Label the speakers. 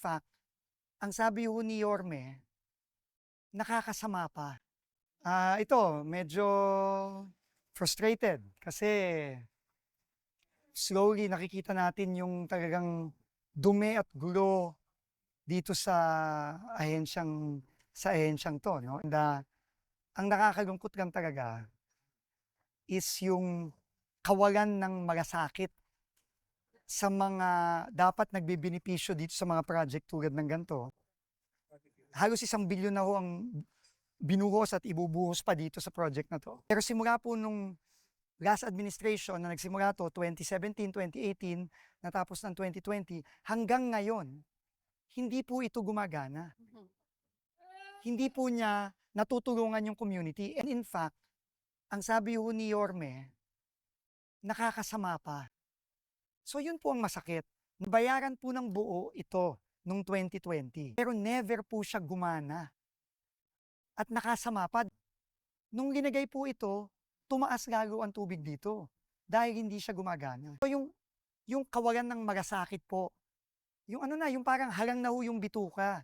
Speaker 1: fact, ang sabi ho ni Yorme, nakakasama pa. Ah, ito, medyo frustrated kasi slowly nakikita natin yung talagang dumi at gulo dito sa ahensyang sa ahensyang to, no? And, ah, ang nakakalungkot lang talaga is yung kawalan ng malasakit sa mga dapat nagbebenepisyo dito sa mga project tulad ng ganito. Halos isang bilyon na ho ang binuhos at ibubuhos pa dito sa project na to. Pero simula po nung last administration na nagsimula to, 2017, 2018, natapos ng 2020, hanggang ngayon, hindi po ito gumagana. Hindi po niya natutulungan yung community. And in fact, ang sabi ho ni Yorme, nakakasama pa. So yun po ang masakit. Nabayaran po ng buo ito nung 2020. Pero never po siya gumana. At nakasama pa. Nung linagay po ito, tumaas lalo ang tubig dito. Dahil hindi siya gumagana. So yung, yung kawalan ng magasakit po, yung ano na, yung parang halang na ho yung bituka.